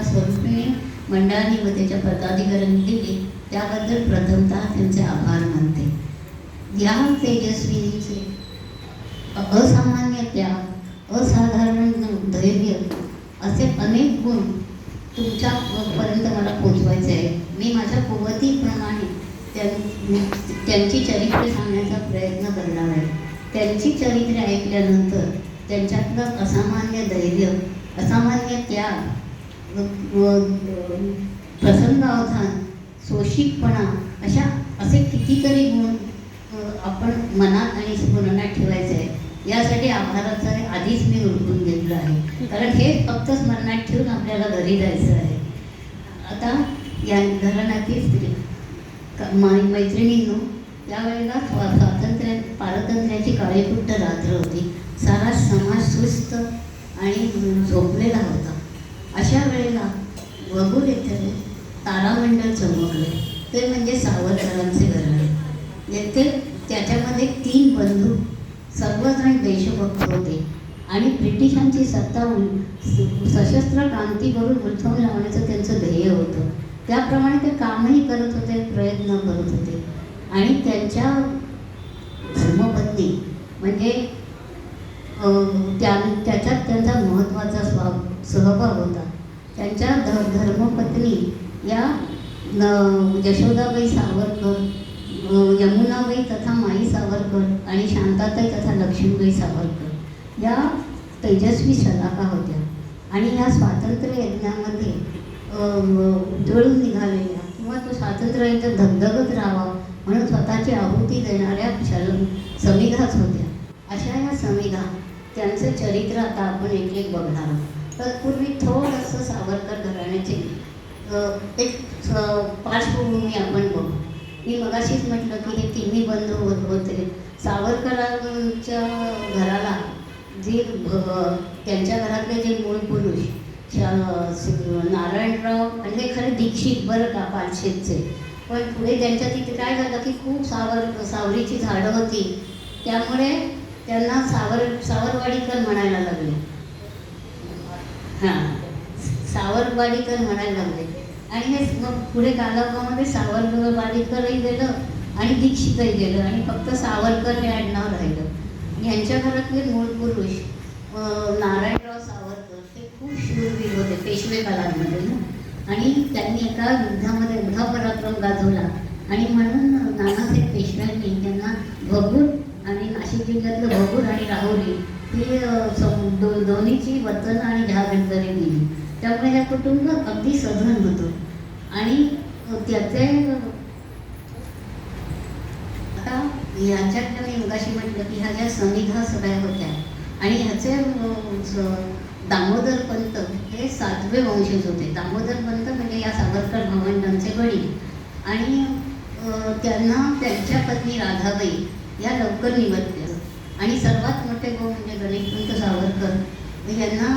मला स्वरूपी मंडळाने व त्याच्या पदाधिकाऱ्यांनी दिली त्याबद्दल प्रथमतः त्यांचे आभार मानते. या तेजस्विनीचे असामान्य त्याग असाधारण धैर्य असे अनेक गुण तुमच्यापर्यंत मला पोचवायचे आहे मी माझ्या कुवतीप्रमाणे त्यां- त्यांची चरित्र सांगण्याचा प्रयत्न करणार आहे. त्यांची चरित्रे ऐकल्यानंतर त्यांच्यातलं असामान्य धैर्य असामान्य त्याग प्रसन्न अवधान सोशिकपणा अशा असे कितीतरी गुण आपण मनात आणि स्मरणात ठेवायचे आहे यासाठी आभाराचं आधीच मी उरकून घेतलं आहे. कारण हे फक्त स्मरणात ठेवून आपल्याला घरी जायचं आहे. आता या घराण्यातील स्त्री माई मैत्रिणींनो त्यावेळेला स्वा- स्वातंत्र्य पारतंत्र्याची काळीपुट्ट रात्र होती. सारा समाज सुस्त आणि झोपलेला होता. अशा वेळेला वगूर येथे तारामंडळ चमकले. ते म्हणजे सावरकरांचे घराणे. येथे त्याच्यामध्ये तीन बंधू सर्वजण देशभक्त होते. आणि ब्रिटिशांची सत्ता उल- सशस्त्र क्रांती करून उलथवून लावण्याचं त्यांचं ध्येय होतं. त्याप्रमाणे ते कामही करत होते प्रयत्न करत होते. आणि त्यांच्या धर्मपत्नी म्हणजे त्या त्याच्यात त्यांचा महत्त्वाचा स्वा सहभाग होता त्यांच्या ध धर्मपत्नी या न- यशोदाबाई सावरकर यमुनाबाई तथा माई सावरकर आणि शांताताई तथा लक्ष्मीबाई सावरकर या तेजस्वी शलाका होत्या. आणि या स्वातंत्र्य यज्ञामध्ये उजळून निघालेल्या किंवा तो स्वातंत्र्य यज्ञ धगधगत राहावा म्हणून स्वतःची आहुती देणाऱ्या शल समिधाच होत्या. अशा या समिधा त्यांचं चरित्र आता आपण एक एक बघणार आहोत. तत्पूर्वी थोडंसं सावरकर घराण्याचे एक पार्श्वभूमी आपण बघू. मी मगाशीच म्हटलं की हे तिन्ही बंद होत होते. सावरकरांच्या घराला जे भ- त्यांच्या घरातले जे मूळ पुरुष नारायणराव आणि ते खरे दीक्षित बरं का पालशेतचे पण पुढे त्यांच्या तिथे काय झालं की खूप सावर सावरीची झाडं होती. त्यामुळे त्यांना सावर सावरवाडीकर म्हणायला लागले. हां. सावरवाडीकर म्हणायला लागले. आणि हे मग पुढे कालावकामध्ये सावरवाडीकरही गेलं आणि दीक्षितही गेलं आणि फक्त सावरकर हे आडनाव राहिलं. यांच्या घरातले मूळ पुरुष नारायणराव सावरकर ते खूप शूरवीर होते पेशवे कालांमध्ये ना. आणि त्यांनी एका युद्धामध्ये एवढा पराक्रम गाजवला. आणि म्हणून नानासाहेब पेशव्यांनी त्यांना भगूर आणि नाशिक जिल्ह्यातलं भगूर आणि राहुरी ही दो दोन्हीची वतन आणि जहागिरदारी दिली त्यामुळे हे कुटुंब अगदी सधन होतं. आणि त्याचे आता ह्याच्यातल्या मी मगाशी म्हटलं की ह्या ज्या सनिधा सगळ्या होत्या आणि ह्याचे दामोदर पंत हे सातवे वंशज होते. दामोदर पंत म्हणजे या सावरकर भावंडांचे वडील. आणि त्यांना त्यांच्या पत्नी राधाबाई या लवकर निवडल्या. आणि सर्वात मोठे भाऊ म्हणजे गणेशपंत सावरकर. यांना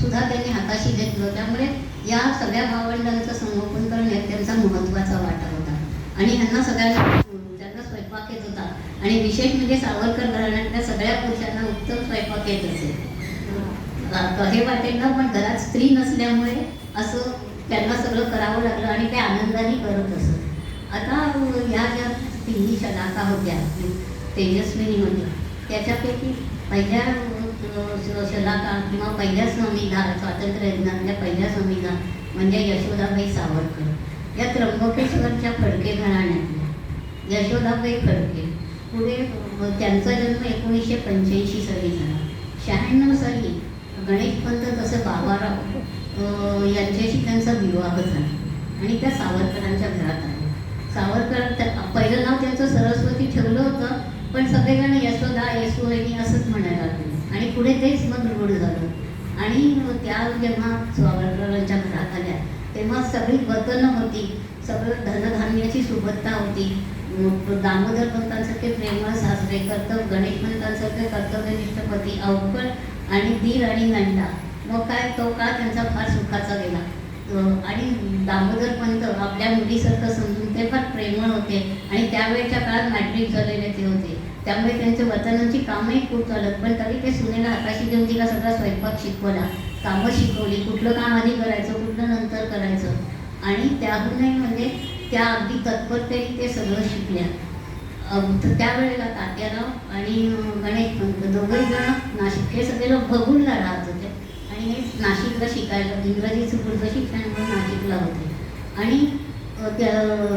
सुद्धा त्यांनी हाताशी घेतलं. त्यामुळे या सगळ्या भावंडांचं संगोपन करण्यात त्यांचा महत्त्वाचा वाटा होता. आणि ह्यांना सगळ्यांना त्यांना स्वयंपाक येत होता. आणि विशेष म्हणजे सावरकर घराण्यातल्या सगळ्या पुरुषांना उत्तम स्वयंपाक येत असे. हे. वाटेल ना पण घरात स्त्री नसल्यामुळे असं त्यांना सगळं करावं लागलं आणि ते आनंदाने करत असत. आता अ, या ज्या तिन्ही शलाका होत्या तेजस्विनी होत्या त्याच्यापैकी पहिल्या अ, किंवा पहिल्या संविधान स्वातंत्र्य यज्ञातल्या पहिल्या संविधान म्हणजे यशोदाबाई सावरकर. या त्र्यंबकेश्वरच्या फडके घराण्यातल्या यशोदाबाई फडके. पुढे त्यांचा जन्म एकोणीसशे पंच्याऐंशी साली झाला. शहाण्णव साली गणेशपंत तसं बाबाराव यांच्याशी त्यांचा विवाह झाला आणि त्या सावरकरांच्या घरात आल्या. सावरकर त्या- पहिलं नाव त्यांचं सरस्वती ठेवलं होतं. पण सगळेजण यशोदा यशोवहिनी असंच म्हणायला लागले. आणि पुढे तेच मग रूढ झालं. आणि त्या जेव्हा सावरकरांच्या घरात आल्या तेव्हा सगळी वतनं होती. सगळं धनधान्याची सुबत्ता होती. दामोदर पंतांसारखे प्रेमळ सासरे कर्तव्य गणेश पंतांसारखे कर्तव्यनिष्ठ पती अवकळ आणि दीर आणि नंदा. मग काय तो का त्यांचा फार सुखाचा गेला. आणि दामोदर पंत आपल्या मुलीसारखं समजून ते फार प्रेमळ होते. आणि त्यावेळेच्या काळात मॅट्रिक झालेले ते होते. त्यामुळे त्यांच्या वर्तनांची कामही खूप चालत पण तरी ते सुनेला आकाशी देऊन तिला सगळा स्वयंपाक शिकवला. कामं शिकवली. कुठलं काम आधी करायचं कुठलं नंतर करायचं. आणि त्याहूनही म्हणजे त्या अगदी तत्परतेने ते सगळं शिकल्या. तर त्यावेळेला तात्याराव आणि गणेश दोघंही जण नाशिक हे सगळे लोक बघूनला राहत होते. आणि हे नाशिकला शिकायला इंग्रजीचं पुढचं शिक्षण म्हणून नाशिकला होते. आणि त्या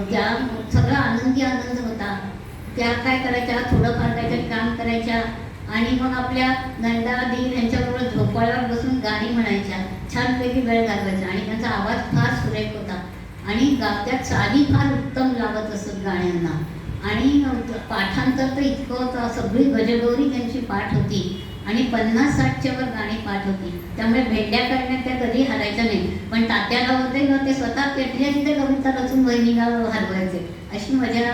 त्या सगळा आनंदी आनंद होता. त्या काय करायच्या? थोडं काहीतरी काम करायच्या. आणि मग आपल्या नंदा दीर यांच्याबरोबर झोपाळ्यावर बसून गाणी म्हणायच्या. छानपैकी वेळ घालवायचा. आणि त्यांचा आवाज फार सुरेख होता. आणि गा- त्या चाली फार उत्तम लागत असत गाण्यांना. आणि पाठांतर तर इतकं होतं. सगळी गजगौरी त्यांची पाठ होती. आणि पन्नास साठच्या वर गाणी पाठ होती. त्यामुळे भेंड्या करण्यात त्या कधी हरायच्या नाही. पण तात्याला होते ना ते स्वतः पेटल्या तिथे कविता रचून बहिणीला हरवायचे. अशी मजा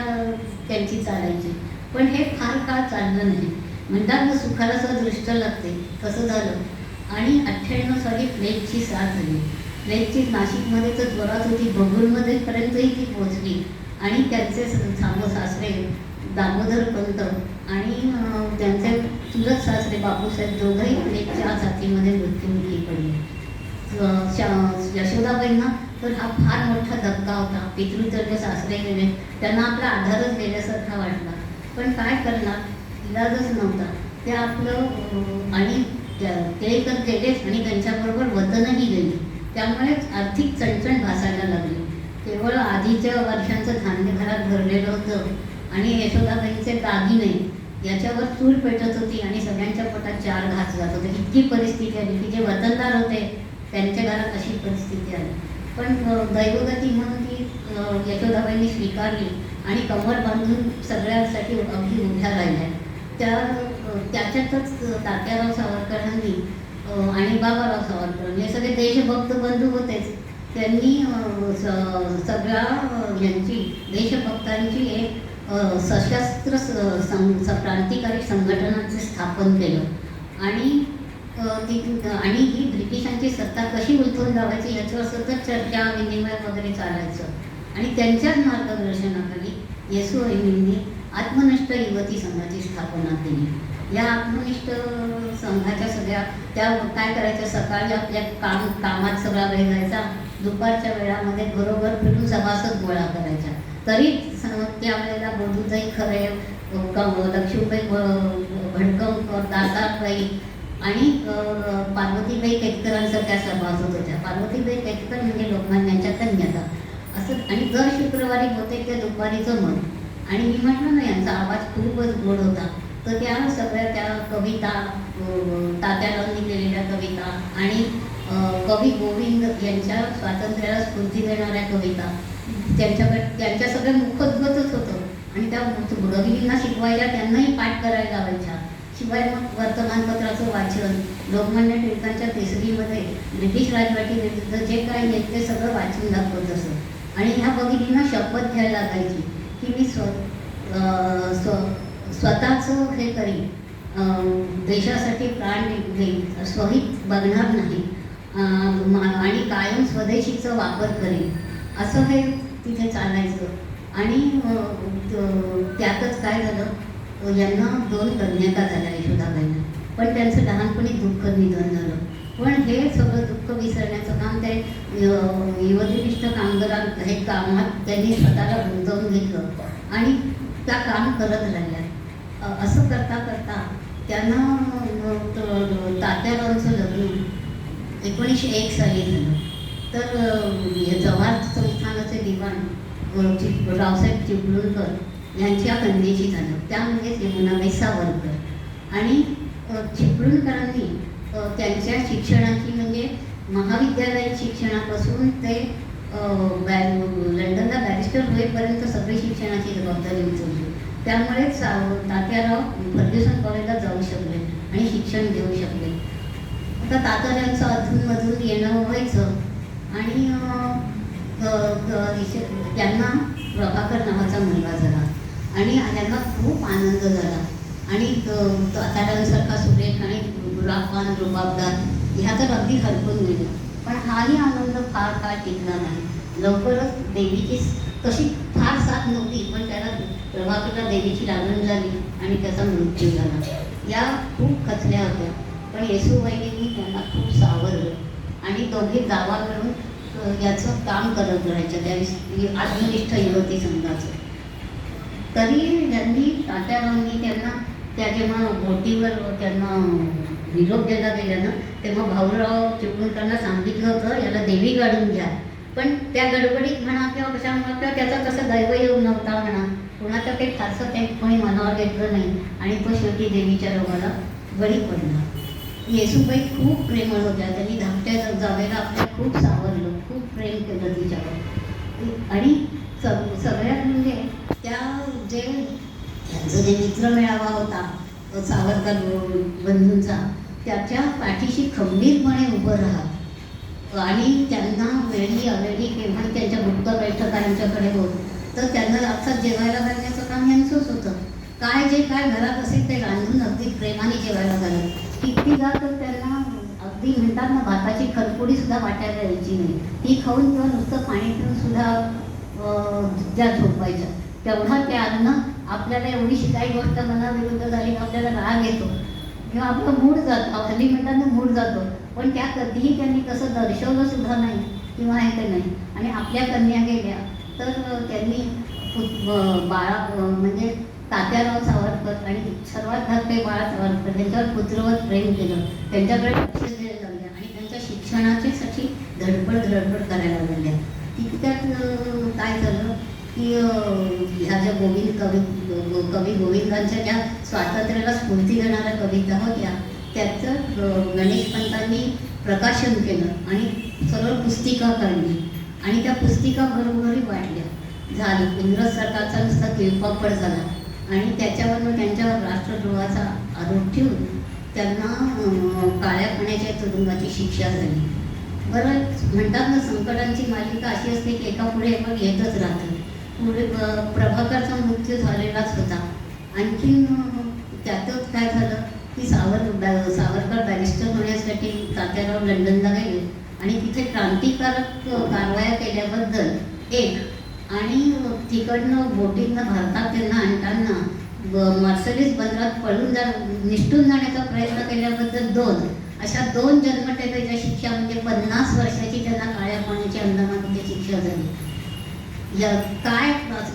त्यांची चालायची. पण हे फार काळ चाललं नाही. म्हणतात ना सुखाला दृष्ट लागते. तसं झालं? आणि अठ्ठ्याण्णव साली प्लेगची साथ झाली. प्लेगची नाशिकमध्ये तर जोरात होती. बघूनमध्येपर्यंतही ती पोहोचली. आणि त्यांचे सामो सासरे दामोदर पंत आणि त्यांचे चुलत सासरे बापूसाहेब दोघंही चार साथीमध्ये मृत्युमुखी पडले. यशोदाबाईंना तर हा फार मोठा धक्का होता. पितृतर्ग सासरे गेले. त्यांना आपला आधारच गेल्यासारखा वाटला. पण काय करणार? इलाजच नव्हता. ते आपलं आणि त्या- ते तर गेलेच आणि त्यांच्याबरोबर वतनही गेली. त्यामुळेच आर्थिक चणचण भासायला लागली. केवळ आधीच्या वर्षांचं धान्य घरात भरलेलं होतं. आणि यशोदाबाईंचे दागिने याच्यावर चूल पेटत होती आणि सगळ्यांच्या पोटात चार घास जात होते. इतकी परिस्थिती आली की जे वतनदार होते त्यांच्या घरात अशी परिस्थिती आली. पण दैवगती म्हणून ती यशोदाबाईंनी स्वीकारली आणि कमर बांधून सगळ्यांसाठी अगदी उभ्या राहिल्या. त्या त्याच्यातच तात्याराव सावरकरांनी आणि बाबाराव सावरकर हे सगळे देशभक्त बंधू होतेच. त्यांनी स- सगळ्या यांची देशभक्तांची एक सशस्त्र सं- क्रांतिकारी संघटनांचं स्थापन केलं. आणि ती आणि ही ब्रिटिशांची सत्ता कशी उलथून लावायची याच्यावर सतत चर्चा विनिमय वगैरे चालायचं. आणि त्यांच्याच मार्गदर्शनाखाली येसुवहिनींनी आत्मनिष्ठ युवती संघाची स्थापना केली. या आत्मनिष्ठ संघाच्या सगळ्या त्या काय करायच्या? सकाळी आपल्या काम कामात सगळा वेळ जायचा दुपारच्या वेळामध्ये बरोबर फिरून सभासद गोळा करायच्या. तरी स- आपल्याला बंधुताई खरे लक्ष्मीबाई भडकम दातारबाई आणि पार्वतीबाई केतकरांसारख्या सभासद होत्या. पार्वतीबाई केतकर म्हणजे लोकमान्यांच्या कन्याता. असं आणि दर शुक्रवारी होते ते दुपारीचं मन. आणि मी म्हटलं ना यांचा आवाज खूपच गोड होता. तर त्या सगळ्या त्या कविता अ, तात्यारावांनी केलेल्या कविता आणि कवी गोविंद यांच्या स्वातंत्र्याला स्फूर्ती देणाऱ्या कविता त्यांच्याकडे त्यांच्या सगळ्या मुखोद्गतच होतं. आणि त्या गविनींना शिकवायला त्यांनाही पाठ करायला लावायच्या. शिवाय मग वर्तमानपत्राचं वाचन लोकमान्य टिळकांच्या तिसरीमध्ये ब्रिटिश राजवटीविरुद्ध जे काही येत ते सगळं वाचून दाखवत असत. आणि ह्या भगिनींना शपथ घ्यायला लागायची की मी स्व स्व स्वतःचं हे करीन. देशासाठी प्राण घेईन स्वहित बघणार नाही. आणि कायम स्वदेशीचा वापर करेन. असं हे तिथे चालायचं. आणि त्यातच काय झालं यांना दोन कन्याका झाल्या यशोदाबाईंना. पण त्यांचं लहानपणी दुःख निधन झालं. पण हे सगळं दुःख विसरण्याचं काम ते अं, युवतीनिष्ठ कामगारां हे कामात त्यांनी स्वतःला गुंतवून घेतलं. आणि त्या काम करत राहिल्या. असं करता करता त्यांना अ, लग्न एकोणीसशे एक साली झालं. तर जव्हार संस्थानाचे दिवाण चिप रावसाहेब चिपळूणकर यांच्या कन्येशी झालं. त्या म्हणजेच यमुनाबाई सावरकर आणि चिपळूणकरांनी त्यांच्या शिक्षणाची म्हणजे महाविद्यालयीन शिक्षणापासून ते बॅ- लंडनला बॅरिस्टर होईपर्यंत सगळी शिक्षणाची जबाबदारी उचलली. त्यामुळे सा- तात्याराव फर्ग्युसन कॉलेजला जाऊ शकले आणि शिक्षण घेऊ शकले. आता तात्यारावांचं अधूनमधून येणं व्हायचं आणि त्यांना प्रभाकर नावाचा मुलगा झाला. आणि त्यांना खूप आनंद झाला. आणि ग- सुरेख आणि गुलाबवान रुबाबदार ह्या तर अगदी हरकून गेल्या पण हाही आनंद फार काळ टिकला नाही. लवकरच देवीची तशी फार साथ नव्हती पण त्याला प्रभाकरला देवीची लागण झाली आणि त्याचा मृत्यू झाला. या खूप खचल्या होत्या. पण येसूबाईंनी त्यांना खूप सावरलं. आणि दोघे जावा मिळून याचं काम करत राहायच्या त्या आत्मनिष्ठ युवती संघाचं. तरी त्यांनी तात्यारावांनी त्यांना त्या जेव्हा बोटीवर त्यांना निरोप द्यायला गेल्या ना तेव्हा भाऊराव चिपळूणकरांना सांगितलं होतं याला देवी गाडून घ्या पण त्या गडबडीत म्हणा किंवा कशामुळे किंवा त्याचा कसं दैवयोग नव्हता म्हणा कोणाचं काही फारसं काही कोणी मनावर घेतलं नाही आणि तो शेवटी देवीच्या रोगाला बळी पडला. येसूबाई खूप प्रेमळ होत्या. त्यांनी धाकट्या जावेला आपल्या खूप सावरलं. खूप प्रेम केलं तिच्यावर. आणि सग सगळ्यात म्हणजे त्या जे त्यांचा जे मित्रमेळावा होता तो सावरकर बंधूंचा त्याच्या पाठीशी खंबीरपणे उभं राहत आणि त्यांना वेळी अवेळी केव्हा त्यांच्या गुप्त बैठका यांच्याकडे होत तर त्यांना अर्थात जेवायला घालण्याचं काम यांचंच होतं. काय जे काय घरात असेल ते रांधून अगदी प्रेमाने जेवायला घालत. कितीदा तर त्यांना अगदी म्हणतात ना भाताची खरपुडी सुद्धा वाटायला यायची नाही. ती खाऊन किंवा नुसतं पाणी पिऊन सुद्धा ज्या झोपायच्या. तेवढा त्या अन्न आपल्याला एवढी शिकाई गोष्ट मनाविरुद्ध झाली की आपल्याला राग येतो. किंवा आपला मूड जातो. हल्ली म्हणतात ना मूड जातो. पण त्या कधीही त्यांनी तसं दर्शवलं सुद्धा नाही किंवा हे ते नाही. आणि आपल्या कन्या गेल्या तर त्यांनी बाळा म्हणजे तात्याराव सावरकर आणि सर्वात धाकटे बाळा सावरकर त्यांच्यावर पुत्रवत प्रेम केलं. त्यांच्याकडे लक्ष द्यायला लागले आणि त्यांच्या शिक्षणाच्यासाठी धडपड धडपड करायला लागल्या. तितक्यात काय झालं की ह्या ज्या गोविंद कवी कवी गोविंदांच्या ज्या स्वातंत्र्याला स्फूर्ती देणाऱ्या कविता होत्या त्याचं गणेश पंतांनी प्रकाशन केलं आणि सरळ पुस्तिका काढली. आणि त्या पुस्तिका घरोघरी वाटल्या झाली. इंग्रज सरकारचा नुसता तिळपापड झाला. आणि त्याच्यावरनं त्यांच्यावर राष्ट्रद्रोहाचा आरोप ठेवून त्यांना काळ्या पाण्याच्या तुरुंगाची शिक्षा झाली. बरं म्हणतात ना संकटांची मालिका अशी असते की एका पुढे एका येतच राहतं. पुढे प्रभाकरचा मृत्यू झालेलाच होता. आणखीन त्यातच काय झालं? की सावर बॅ- सावरकर बॅरिस्टर होण्यासाठी तात्याराव लंडनला गेले. आणि तिथे क्रांतिकारक कारवाया केल्याबद्दल एक आणि तिकडनं बोटीतनं भारतात त्यांना आणताना मर्सडीज बंदरात पळून जा निष्ठून जाण्याचा प्रयत्न केल्याबद्दल दोन. अशा दोन जन्मठेपेच्या शिक्षा म्हणजे पन्नास वर्षाची त्यांना काळ्या पाण्याची अंदमानमध्ये शिक्षा झाली. या काय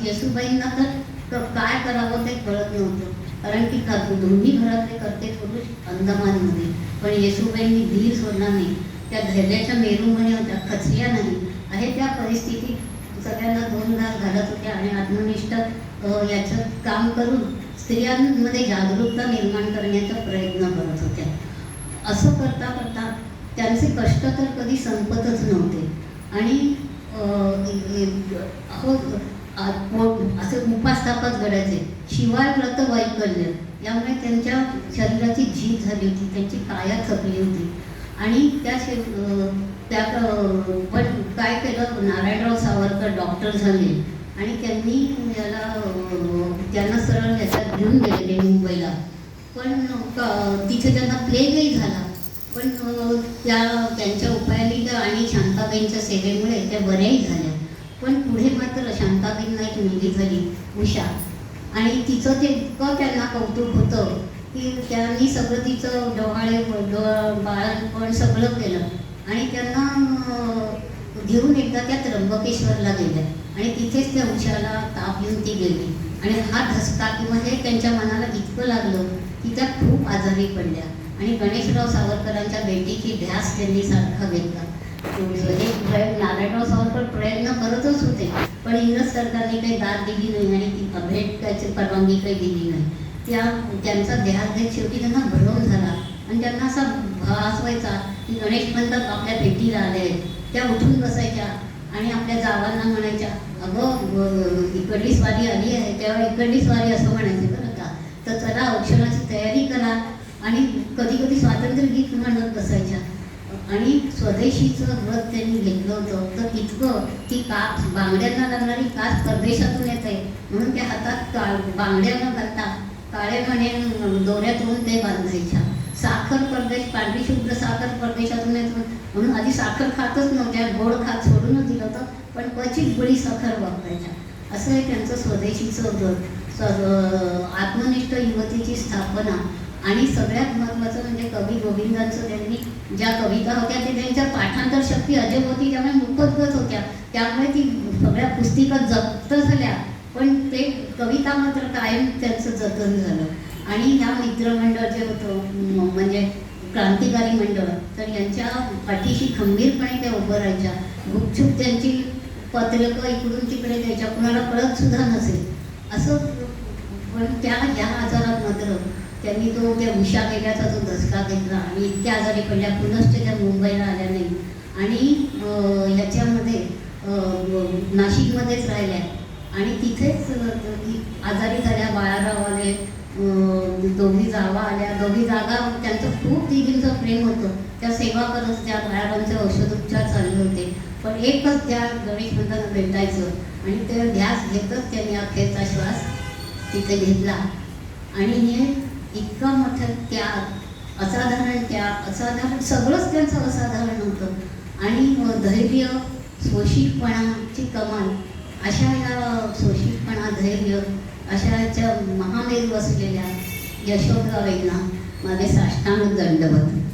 येसुबाईंना तर तर काय करावं ते कळत नव्हतं. कारण की का- दोन्ही घरातले करते पुरुष अंदमानमध्ये. पण येसुबाईंनी धीर सोडला नाही. त्या धैर्याच्या मेरूमध्ये होत्या खचल्या नाही. आहे त्या परिस्थितीत सगळ्यांना दोन घास घालत होत्या आणि आत्मनिष्ठ याचं काम करून स्त्रियांमध्ये जागरूकता निर्माण करण्याचा प्रयत्न करत होत्या. असं करता करता त्यांचे कष्ट तर कधी संपतच नव्हते. आणि हो, असे उपास तापास घडायचे. शिवाय व्रत वैकल्य. यामुळे त्यांच्या शरीराची झीज झाली होती त्यांची काया थकली होती. आणि त्या शे त्यात पण काय केलं नारायणराव सावरकर डॉक्टर झाले. आणि त्यांनी याला त्यांना सरळ याच्यात घेऊन गेलेले मुंबईला. पण तिथे त्यांना प्लेगही झाला. पण त्या त्यांच्या उपायांनी आणि शांताबाईंच्या सेवेमुळे त्या बऱ्याही झाल्या. पण पुढे मात्र शांताबाईंना एक मुलगी झाली उषा. आणि तिचं ते इतकं त्यांना कौतुक होतं की त्यांनी सगळं तिचं डोहाळे डोळ बाळणपण सगळं केलं. आणि त्यांना घेऊन एकदा त्या त्र्यंबकेश्वरला गेल्या आणि तिथेच त्या उशाला ताप येऊन ती गेली. आणि हा धसका किंवा हे त्यांच्या मनाला इतकं लागलं की त्या खूप आजारी पडल्या. आणि गणेशराव सावरकरांच्या भेटीची ध्यास त्यांनी सारखा घेतला. हे प्रयत्न नारायणराव सावरकर प्रयत्न करतच होते. पण इंग्रज सरकारने काही दाद दिली नाही आणि ती त्याची परवानगी काही दिली नाही. त्या त्यांचा ध्यास घेत शेवटी त्यांना भरवून झाला. आणि त्यांना असा भास व्हायचा की गणेश पंत आपल्या भेटीला आले आहेत. त्या उठून बसायच्या आणि आपल्या जावांना म्हणायच्या अगं इकडली स्वारी आली आहे. त्यावर इकडली स्वारी असं म्हणायचे बरं का. तर चला औक्षणाची तयारी करा आणि कधी कधी स्वातंत्र्य गीत म्हणत बसायच्या. आणि स्वदेशीचं व्रत त्यांनी घेतलं होतं. तर इतकं की का बांगड्यांना लागणारी काच परदेशातून येत आहे. म्हणून त्या हातात का बांगड्या न घालता काळे म्हणे दोऱ्यातून ते बांधायच्या. परदेश पांढरी शुभ्र साखर परदेशातून येत म्हणून आधी साखर खातच नव्हत्या गोड खात सोडूनच दिलं होतं पण क्वचित गुळी साखर वापरायच्या. असं हे त्यांचं स्वदेशीचं व्रत आत्मनिष्ठ युवतीची स्थापना. आणि सगळ्यात महत्त्वाचं म्हणजे कवी गोविंदांचं त्यांनी ज्या कविता होत्या ते त्यांच्या पाठांतर शक्ती अजब होती त्यामुळे मुखोद्गत होत्या. त्यामुळे ती सगळ्या पुस्तिका जप्त झाल्या. पण ते कविता मात्र कायम त्यांचं जतन झालं. आणि ह्या मित्रमंडळ जे होतं म्हणजे क्रांतिकारी मंडळ तर यांच्या पाठीशी खंबीरपणे त्या उभं राहायच्या. गुपचूप त्यांची पत्रकं इकडून तिकडे द्यायच्या कुणाला कळत सुद्धा नसेल. असं पण त्या ह्या आजारात मात्र त्यांनी तो त्या उषा गेल्याचा जो धसका घेतला. आणि इतक्या आजारी पडल्या पुनश्च त्या मुंबईला आल्या नाही. आणि ह्याच्यामध्ये नाशिकमध्येच राहिल्या. आणि तिथेच आजारी झाल्या बाळाराव आले. म्हणजे दोघी जावा आल्या दोघी जागा त्यांचं खूप तिघींचं प्रेम होतं. त्या सेवा करत त्या बाळाबांचे औषधोपचार चालले होते. पण एकच त्या गणेश मंदिरात भेटायचं आणि ते ध्यास घेतच त्यांनी अखेरचा श्वास तिथे घेतला. आणि हे इतका मोठं त्याग असाधारण त्याग असाधारण सगळंच त्यांचं असाधारण होतं. आणि धैर्य सोशिकपणाची कमाल अशा या सोशिकपणा धैर्य अशा याच्या महामेरू बसलेल्या यशोधराव माझे साष्टांग दंडवत.